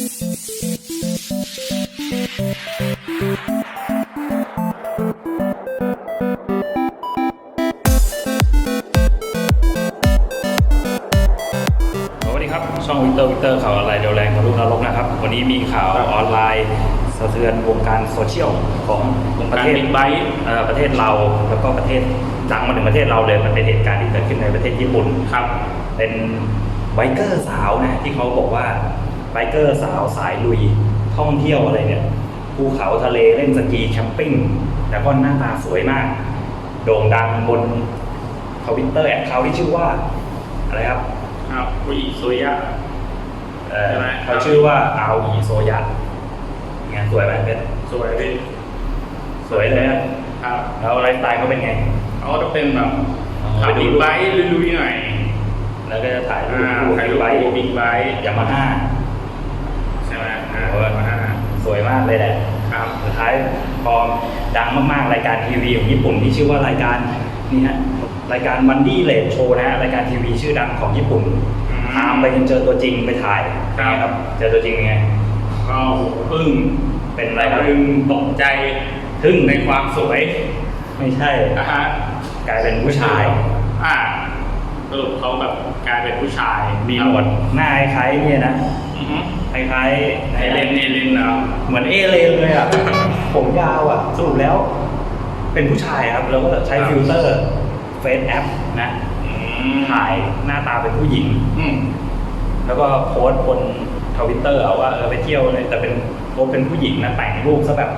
สวัสดีครับ ช่องวิกเตอร์วิกเตอร์ข่าวออนไลน์เร็วแรงทะลุนรกนะครับ วันนี้มีข่าวออนไลน์สะเทือนวงการโซเชียลของวงประการเทศบิ๊กไบค์เอ่อประเทศเราแล้วก็ประเทศดังมาถึงประเทศเราเลยมันเป็นเหตุการณ์ที่เกิดขึ้นในประเทศญี่ปุ่นครับ เป็นไบเกอร์สาวนะที่เขาบอกว่า ไบเกอร์สาวสายลุยท่องเที่ยวอะไรเนี่ยภูเขาทะเลเล่นสกีแคมปิ้งแล้วก็หน้าตาสวยมาก โด่งดังบนทวิตเตอร์แอคเคาท์ที่ชื่อว่า อะไรครับครับอุอิโซยะเอ่อใช่ไหมเขาชื่อว่าอาอีโซยะงานสวยไหมเป็นสวยดีสวยเลยอะครับแล้วไลฟ์สไตล์เขาเป็นไงเขาก็จะเป็นแบบอ๋อขับไปดูบิ๊กไบค์ลุยๆหน่อยแล้วก็จะถ่ายรูอ่าปคู่ถ่ายรูปไบค์บิ๊กไบค์ยามาฮ่า ใช่ไหมอ่า โอ้ย อ่า สวยมากเลยแหละ ครับ สุด ท้ายพอดังมากๆ รายการทีวีของญี่ปุ่นที่ชื่อว่ารายการนี่ฮะรายการมันดี้เลดโชว์นะฮะรายการทีวีชื่อดังของญี่ปุ่นอืมตามไปจนเจอตัวจริงไปถ่ายครับครับเจอตัวจริงเป็นไงก็โหอึ้งเป็นอะไรครับอึ้งตกใจทึ่งในความสวย ไม่ใช่นะฮะกลายเป็นผู้ชายอ่า สรุปเขาแบบกลายเป็นผู้ชายมีหนวดหน้าคล้ายๆเนี่ยนะอือฮึคล้ายๆเอเลนเอเลนเนาะเหมือนเอเลนเลยอะ ผมยาวอะสรุปแล้ว เป็นผู้ชายครับ แล้วก็ใช้ฟิลเตอร์เฟซแอปนะ อืมถ่ายหน้าตาเป็นผู้หญิง อืม แล้วก็โพสต์บนทวิตเตอร์เอาว่าเออไปเที่ยวเลยแต่เป็นโพสต์เป็นผู้หญิงนะแต่งรูปซะแบบ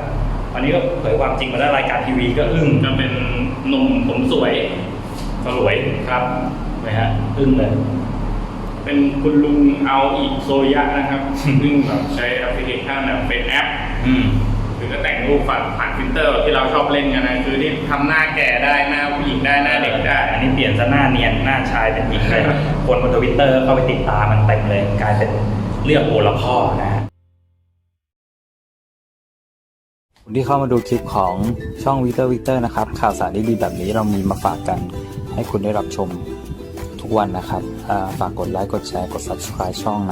วันนี้ก็เผยความจริงมาแล้วรายการทีวีก็อึ้งก็เป็นหนุ่มผมสวย ก็รวยครับนะฮะอึ้งเลย เป็นคุณลุงเอาอีกโซยะนะครับ ซึ่งแบบใช้แอปพลิเคชันแบบเป็นแอป อืมหรือก็แต่งรูปผ่านผ่านฟิลเตอร์ที่เราชอบเล่นกันนะคือที่ทำหน้าแก่ได้หน้าผู้หญิงได้หน้าเด็กได้ อันนี้เปลี่ยนซะหน้าเนียนหน้าชายเป็นหญิงเลยคนบนทวิตเตอร์เข้าไปติดตามมันเต็มเลยกลายเป็นเรื่องโอละพ่อนะฮะคุณที่เข้ามาดูคลิปของช่องวิกเตอร์วิกเตอร์นะครับ ข่าวสารดีๆแบบนี้เรามีมาฝากกัน ให้คุณได้รับชมทุกวันนะครับฝากกดไลค์กดแชร์กด subscribe ช่องนะ